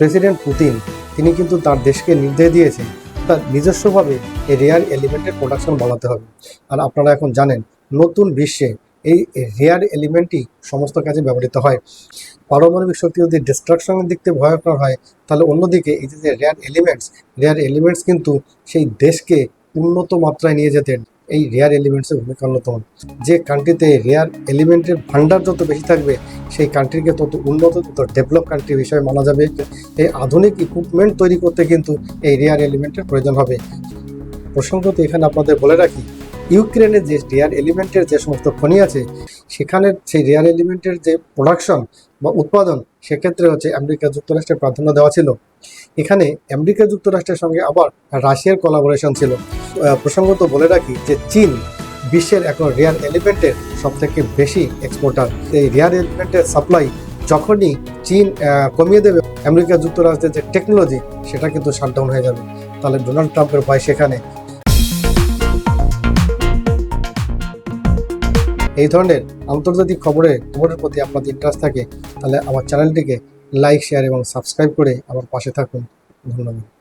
President Putin, তিনি কিন্তু তার দেশকে নির্দেশ দিয়েছেন তার নিজস্বভাবে এই রেয়ার এলিমেন্টের প্রোডাকশন বাড়াতে হবে। আর আপনারা এখন জানেন, নতুন বিশ্বে এই রেয়ার এলিমেন্টই সমস্ত কাজে ব্যবহৃত হয়। পারমাণবিক শক্তি যদি ডিস্ট্রাকশনের দিক থেকে ভয়ঙ্কর হয়, তাহলে অন্যদিকে এই যে রেয়ার এলিমেন্টস রেয়ার এলিমেন্টস কিন্তু সেই দেশকে উন্নত মাত্রায় নিয়ে যেতে এই রেয়ার এলিমেন্টসের ভূমিকা অন্যতম। যে কান্ট্রিতে রেয়ার এলিমেন্টের ভান্ডার যত বেশি থাকবে, সেই কান্ট্রিকে তত উন্নত, তত ডেভেলপ কান্ট্রি হিসেবে মানা যাবে। এই আধুনিক ইকুইপমেন্ট তৈরি করতে কিন্তু এই রেয়ার এলিমেন্টের প্রয়োজন হবে। প্রসঙ্গত এখানে আপনাদের বলে রাখি, ইউক্রেনের যে রেয়ার এলিমেন্টের যে সমস্ত খনি আছে সেখানে সেই রেয়ার এলিমেন্টের যে প্রোডাকশন বা উৎপাদন, সেক্ষেত্রে হচ্ছে আমেরিকা যুক্তরাষ্ট্রের প্রাধান্য দেওয়া ছিল। এখানে আমেরিকা যুক্তরাষ্ট্রের সঙ্গে আবার রাশিয়ার কোলাবোরেশন ছিল। প্রসঙ্গত বলে রাখি যে চীন বিশ্বের এখন রেয়ার এলিমেন্টের সব থেকে বেশি এক্সপোর্টার এই রেয়ার এলিমেন্টের সাপ্লাই যখনই চীন কমিয়ে দেবে, আমেরিকা যুক্তরাষ্ট্রের যে টেকনোলজি সেটা কিন্তু শাটডাউন হয়ে যাবে। তাহলে ডোনাল্ড ট্রাম্পের ভয় সেখানে। এই ধরনের আন্তর্জাতিক খবরে খবরের প্রতি আপনাদের ইন্টারেস্ট থাকে, তাহলে আমার চ্যানেলটিকে লাইক শেয়ার এবং সাবস্ক্রাইব করে আমার পাশে থাকুন। ধন্যবাদ।